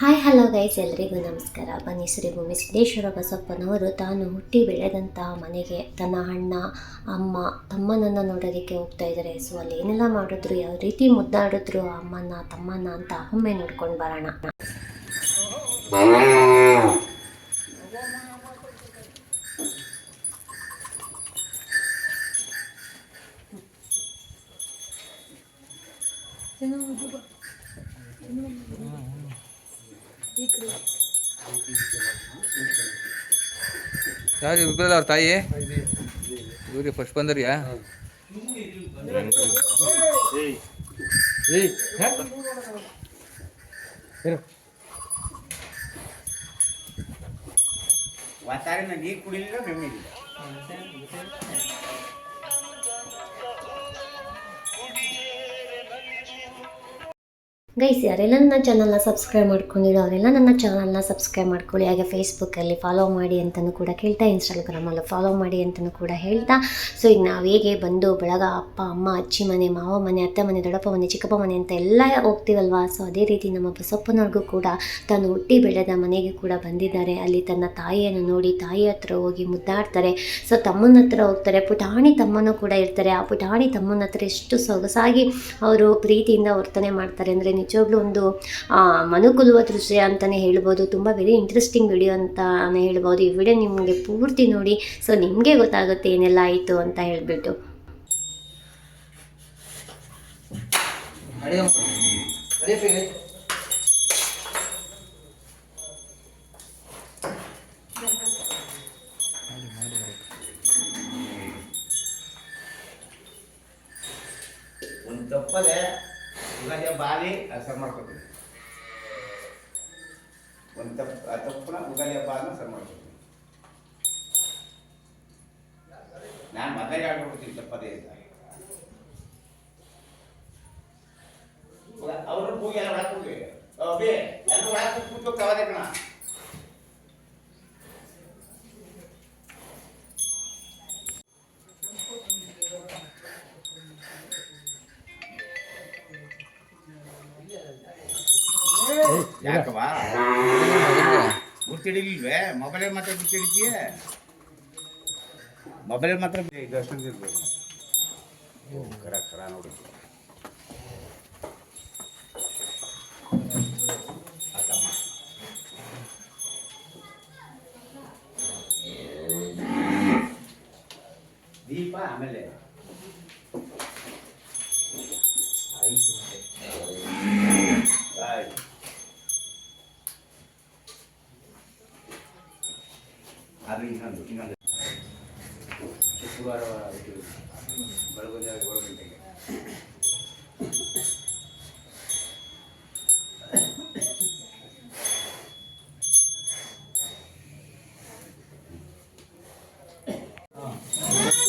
Hi, hello guys, ಎಲ್ರಿಗೂ ನಮಸ್ಕಾರ. ಬನ್ನಿ, ಶ್ರೀ ಭೂಮಿ ಸಿದ್ದೇಶ್ವರ ಬಸಪ್ಪನವರು ತಾನು ಹುಟ್ಟಿ ಬೆಳೆದಂತಹ ಮನೆಗೆ. ತನ್ನ ಅಣ್ಣ, ಅಮ್ಮ, ತಮ್ಮನನ್ನು ನೋಡೋದಕ್ಕೆ ಹೋಗ್ತಾ ಇದ್ದಾರೆ. ಸೊ ಅಲ್ಲಿ ಏನೆಲ್ಲ ಮಾಡಿದ್ರು, ಯಾವ ರೀತಿ ಮುದ್ದಾಡಿದ್ರು ಅಮ್ಮನ ತಮ್ಮನ ಅಂತ ಒಮ್ಮೆ ನೋಡ್ಕೊಂಡು ಬರೋಣ. ಯಾರು ಇಬ್ಬರಲ್ಲ ಅವ್ರ ತಾಯಿ? ಇವ್ರಿ ಫಸ್ಟ್ ಬಂದರಿಯಾ ವಾತಾವರಣ ನೀರು ಕುಡಿಲಿಲ್ಲ ಬೆಮ್ಮಿಲ್ಲ ಗೈಸ್ ಯಾರೆಲ್ಲ ನನ್ನ ಚಾನಲ್ನ ಸಬ್ಸ್ಕ್ರೈಬ್ ಮಾಡ್ಕೊಂಡಿರೋ ಅವರೆಲ್ಲ ನನ್ನ ಚಾನಲ್ನ ಸಬ್ಸ್ಕ್ರೈಬ್ ಮಾಡ್ಕೊಳ್ಳಿ. ಹಾಗೆ ಫೇಸ್ಬುಕ್ಕಲ್ಲಿ ಫಾಲೋ ಮಾಡಿ ಅಂತಲೂ ಕೂಡ ಕೇಳ್ತಾ ಇನ್ಸ್ಟಾಗ್ರಾಮಲ್ಲೂ ಫಾಲೋ ಮಾಡಿ ಅಂತಲೂ ಕೂಡ ಹೇಳ್ತಾ. ಸೊ ಈಗ ನಾವು ಹೇಗೆ ಬಂದು ಬೆಳಗ ಅಪ್ಪ, ಅಮ್ಮ, ಅಜ್ಜಿ ಮನೆ, ಮಾವ ಮನೆ, ಅತ್ತೆ ಮನೆ, ದೊಡ್ಡಪ್ಪ ಮನೆ, ಚಿಕ್ಕಪ್ಪ ಮನೆ ಅಂತ ಎಲ್ಲ ಹೋಗ್ತೀವಲ್ವಾ? ಸೊ ಅದೇ ರೀತಿ ನಮ್ಮ ಬಸಪ್ಪನವ್ರಿಗೂ ಕೂಡ ತಾನು ಹುಟ್ಟಿ ಬೆಳೆದ ಮನೆಗೆ ಕೂಡ ಬಂದಿದ್ದಾರೆ. ಅಲ್ಲಿ ತನ್ನ ತಾಯಿಯನ್ನು ನೋಡಿ ತಾಯಿ ಹತ್ರ ಹೋಗಿ ಮುದ್ದಾಡ್ತಾರೆ. ಸೊ ತಮ್ಮನ ಹತ್ರ ಹೋಗ್ತಾರೆ. ಪುಟಾಣಿ ತಮ್ಮನೂ ಕೂಡ ಇರ್ತಾರೆ. ಆ ಪುಟಾಣಿ ತಮ್ಮನ ಹತ್ರ ಎಷ್ಟು ಸೊಗಸಾಗಿ ಅವರು ಪ್ರೀತಿಯಿಂದ ವರ್ತನೆ ಮಾಡ್ತಾರೆ. ಅಂದರೆ ನಿಜವಾಗ್ಲೂ ಒಂದು ಮನುಕುಲುವ ದೃಶ್ಯ ಅಂತಲೇ ಹೇಳ್ಬೋದು. ತುಂಬ ವೆರಿ ಇಂಟ್ರೆಸ್ಟಿಂಗ್ ವಿಡಿಯೋ ಅಂತಲೇ ಹೇಳ್ಬೋದು. ಈ ವಿಡಿಯೋ ನಿಮಗೆ ಪೂರ್ತಿ ನೋಡಿ ಸೊ ನಿಮಗೆ ಗೊತ್ತಾಗುತ್ತೆ ಏನೆಲ್ಲ ಆಯಿತು ಅಂತ ಹೇಳಿಬಿಟ್ಟು. ತಪ್ಪದೆ ಉಗಾದಿ ಬಾಲಿ ಸರ್ ಮಾಡ್ಕೊತೀನಿ. ಒಂದು ತಪ್ಪು ತಪ್ಪನ ಉಗಾದಿ ಹಬ್ಬ ಅನ್ನ ಸರ್ ಮಾಡ್ಕೊತೀನಿ. ನಾನು ಮೊದಲೇ ಹೇಳ್ಬಿಡ್ತೀನಿ ತಪ್ಪದೇ ಅಂತ. ಅವ್ರನ್ನ ಹೋಗಿ ಎಲ್ಲ ಒಳಗೆ ಹೋಗಿ ಬೇ ಎಲ್ಲ ಒಳಗೆ ಕೂತ್ಬೇಕು ಅವಾದೇ ಕಣ ಗುರ್ತಿಡಿಲ್ವೇ ಮೊಬೈಲ್ ಮಾತ್ರ ಗುರ್ತಿಡಿತೀಯ ಮೊಬೈಲ್ ಮಾತ್ರ ಇದು ಅಷ್ಟೊಂದು ಇರ್ಬೋದು ಓ ಖರ ಖರ ನೋಡಿ ಆತಮ್ಮ ದೀಪ ಆಮೇಲೆ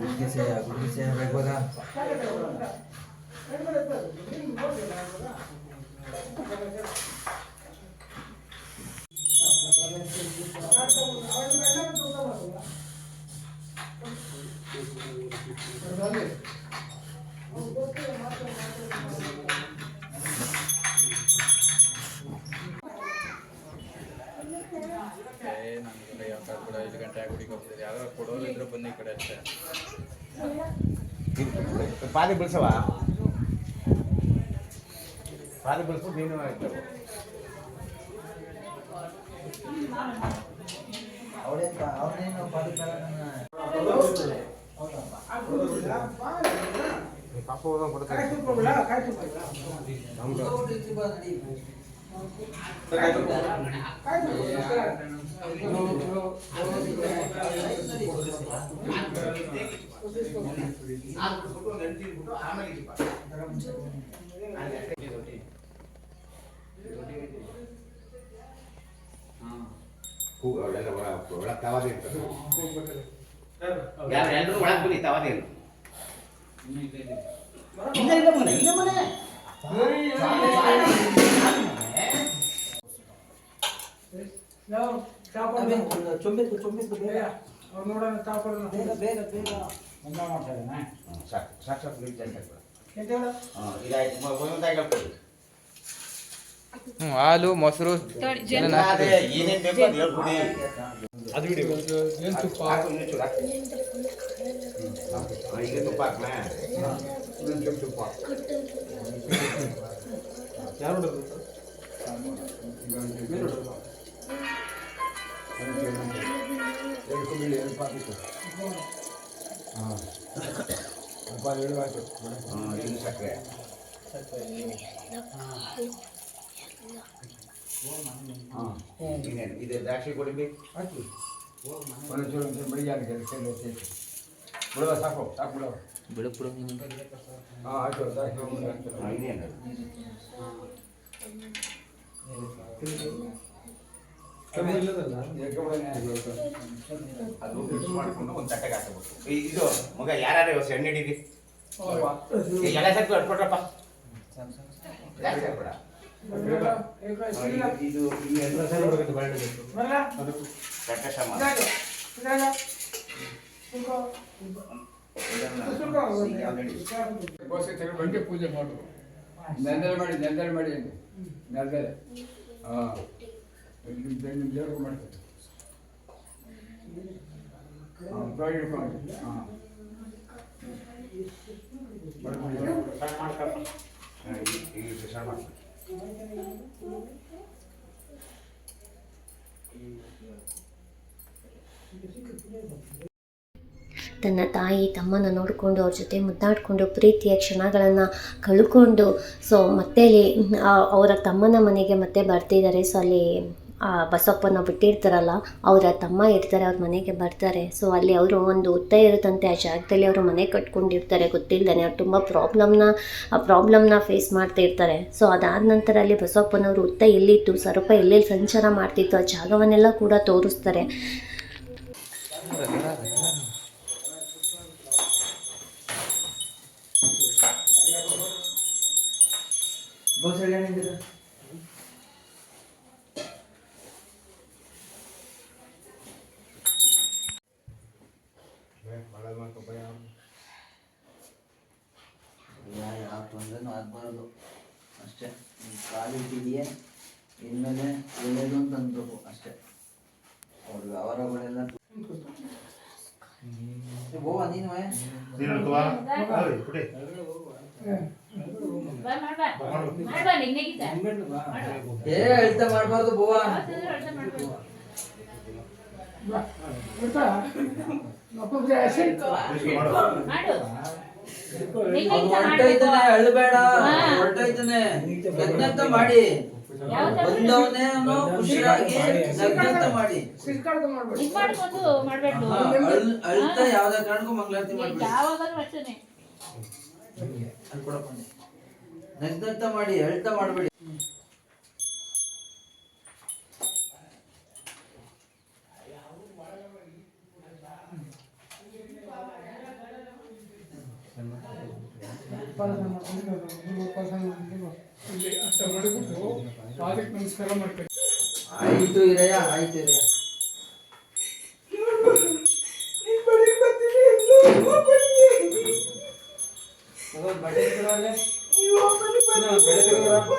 ಒಂದೇ ಒಂದೇ ಕಟ್ಬಿಡು ಐದು ಗಂಟೆ ಗುಡಿಗೆ ಹೋಗ್ತಿದ್ದಾರೆ ಯಾರೋ ಕೊಡೋರು ಇದ್ರೆ ಬನ್ನಿ ಈ ಕಡೆ ಅಷ್ಟೇ ಪಾದಿ ಬಿಡ್ಸವ ಪಾದಿ ಬಿಡಿಸ್ಬಿಟ್ಟು ನೀನು ಇರ್ತವೆ ಪಾಪ ಕೊಡ್ತಾರೆ ಒಳ್ಳೆಲ್ಲ ಒಳ ಒಳ ತವಾದೆ. ಇರ್ತದೆ ಯಾರು ಎಲ್ಲರೂ ಇಲ್ಲ ಮನೆ ಇಲ್ಲ ಮನೆ ಚೊಂಬೆತ್ತು ಚೊಂಬೆತ್ತು ಬೇಗ ನೋಡೋಣ ತಾಪಡ ಬೇಗ ಬೇಗ ಬೇಗ ಹ್ಮ್, ಸಾಕು ಸಾಕು ಸಾಕು ನೀವು ಜಾಸ್ತಿ ಹಾಕ್ಬೇಡ. ಎಂತ ಹಾಂ ಇದಾಯ್ತು ಮ- ಒಂದೊಂದಾಗಿ ಹಾಕ್ಕೊಳ್ಳಿ. ಹ್ಮ್, ಹಾಲು ಮೊಸರು ಎಲ್ಲ ಅದೇ ಏನೇನ್ ಬೇಕು ಅದು ಹೇಳ್ಕೊಡಿ ಏನ್ ತುಪ್ಪ ಹಾಕು, ಇನ್ನೂ ಚೂರು ಹಾಕು. ಹ್ಮ್, ಹಾಕು. ಈಗ ತುಪ್ಪ ಹಾಕ್ಲಾ ತುಪ್ಪ ಯಾರು ಹೊಡೆದ್ರು? ಮೇಲೆ ಹೊಡೆದ್ರು. ಹ್ಮ್, ಇನ್ನು ಸಕ್ಕರೆ ಹಾಂ ಇನ್ನೇನು ಇದು ದ್ರಾಕ್ಷಿ ಕೊಡಿಬಿ ಬಿಡುವ ಸಾಕು ಸಾಕು ಬಿಡುವ ಬಿಡು ಬಿಡು ಹಾಂ ಆಯ್ತು ಸಾಕು ಹಾಂ ಇನ್ನೇನು ಕಮ್ಮಿ ಇಲ್ಲದಲ್ಲ ಅದು ಮಾಡಿಕೊಂಡು ಒಂದು ತಟ್ಟೆಗೆ ಹಾಕಬೇಕು ಇದು ಮಗ ಯಾರು ಇವತ್ತು ಎಣ್ಣೆ ಹಿಡೀರಿ ಎಲ್ಲ ಹಾಕ್ಬೇಡ. ಹಾ, ಇದು- ಇದು ಪೂಜೆ ಮಾಡು ನೆಂದಲೆ ಮಾಡಿ ನೆಂದಲೆ ಮಾಡಿ ನೆಂದಲೆ ಹಾಂ. ತನ್ನ ತಾಯಿ ತಮ್ಮನ ನೋಡಿಕೊಂಡು ಅವ್ರ ಜೊತೆ ಮುದ್ದಾಡಿಕೊಂಡು ಪ್ರೀತಿಯ ಕ್ಷಣಗಳನ್ನು ಕಳ್ಕೊಂಡು ಸೊ ಮತ್ತೆ ಅಲ್ಲಿ ಅವರ ತಮ್ಮನ ಮನೆಗೆ ಮತ್ತೆ ಬರ್ತಿದ್ದಾರೆ. ಸೊ ಅಲ್ಲಿ ಬಸಪ್ಪನ ಬಿಟ್ಟಿರ್ತಾರಲ್ಲ, ಅವರ ತಮ್ಮ ಇರ್ತಾರೆ, ಅವ್ರ ಮನೆಗೆ ಬರ್ತಾರೆ. ಸೊ ಅಲ್ಲಿ ಅವರು ಒಂದು ಉತ್ತ ಇರುತ್ತಂತೆ, ಆ ಜಾಗದಲ್ಲಿ ಅವರು ಮನೆ ಕಟ್ಕೊಂಡಿರ್ತಾರೆ ಗೊತ್ತಿಲ್ಲದೇ ಅವ್ರು ತುಂಬ ಪ್ರಾಬ್ಲಮ್ನ, ಆ ಪ್ರಾಬ್ಲಮ್ನ ಫೇಸ್ ಮಾಡ್ತಾ ಇರ್ತಾರೆ. ಸೊ ಅದಾದ ನಂತರ ಅಲ್ಲಿ ಬಸಪ್ಪನವರು ಉತ್ತ ಎಲ್ಲಿತ್ತು, ಸರಪ ಎಲ್ಲೆಲ್ಲಿ ಸಂಚಾರ ಮಾಡ್ತಿತ್ತು, ಆ ಜಾಗವನ್ನೆಲ್ಲ ಕೂಡ ತೋರಿಸ್ತಾರೆ. ಆಗಬಾರ್ದು. ಅಷ್ಟೇ. ನಿನ್ ಕಾಲು ಇಟ್ಟಿದೆಯೇ ಇನ್ಮೇಲೆ ಒಳ್ಳೇದು ಅಂತ ಅನ್ಬೇಕು ಅಷ್ಟೇ. ಅವ್ರ ವ್ಯವಹಾರಗಳೆಲ್ಲ ನೀನು ಏ ಅಳ್ತ ಮಾಡಬಾರ್ದು ಬೋವ. ಅವ್ನು ಹೊರ್ಟೋಯ್ತಾನೆ ಅಳ್ಬೇಡ. ಹೊರ್ಟೋಯ್ತಾನೆ. ನಗ್ನಗ್ತ ಮಾಡಿ. ಬಂದವನೇ ಅವನು ಖುಷಿಯಾಗಿ ನಗ್ನಗ್ತ ಮಾಡಿ. ಮಾಡ್ಕೊಂಡು ಮಾಡ್ಬೇಕು ಹಾ, ಅಳ್- ಅಳ್ತಾ ಯಾವ್ದೇ ಕಾರಣಕ್ಕೂ ಮಂಗಳಾರತಿ ಮಾಡ್ಬೇಡಿ. ಯಾವಾಗಲೂ ಅಷ್ಟೇನೆ ಅಲ್ಲಿ ಕೊಡಪ್ಪ ನೀ. ನಗ್ನಗ್ತ ಮಾಡಿ ಅಳ್ತಾ ಮಾಡ್ಬೇಡಿ ಇಲ್ಲಿ ಅಷ್ಟ ಮಾಡಿಬಿಟ್ಟು ಪಾದಕ್ಕೆ ನಮಸ್ಕಾರ ಮಾಡ್ತಾರೆ ಆಯ್ತು ಇರಯ್ಯ ಆಯ್ತು ಇರಯ್ಯ ತಗೊಂಡ್ ಬಟ್ಟೆ ತಗೊಂಡು ಅಲ್ಲೇ. ಇನ್ನು ಬಟ್ಟೆ ತಗೊಂಡು ಬಾ.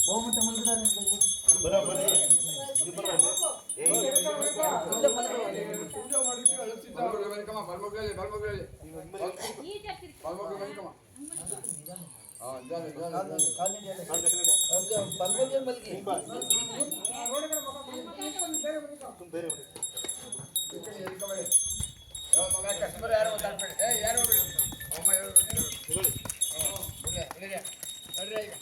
ಬಹುಮತ ಮಲಗಿದ್ದಾರೆ ಕಸ್ಟಮರ್ ಯಾರು ಯಾರು ಬಿಡಿ ಅಮ್ಮ ಹೇಳಿ ಬಿಡಿ ಬಿಡಿ ಈಗ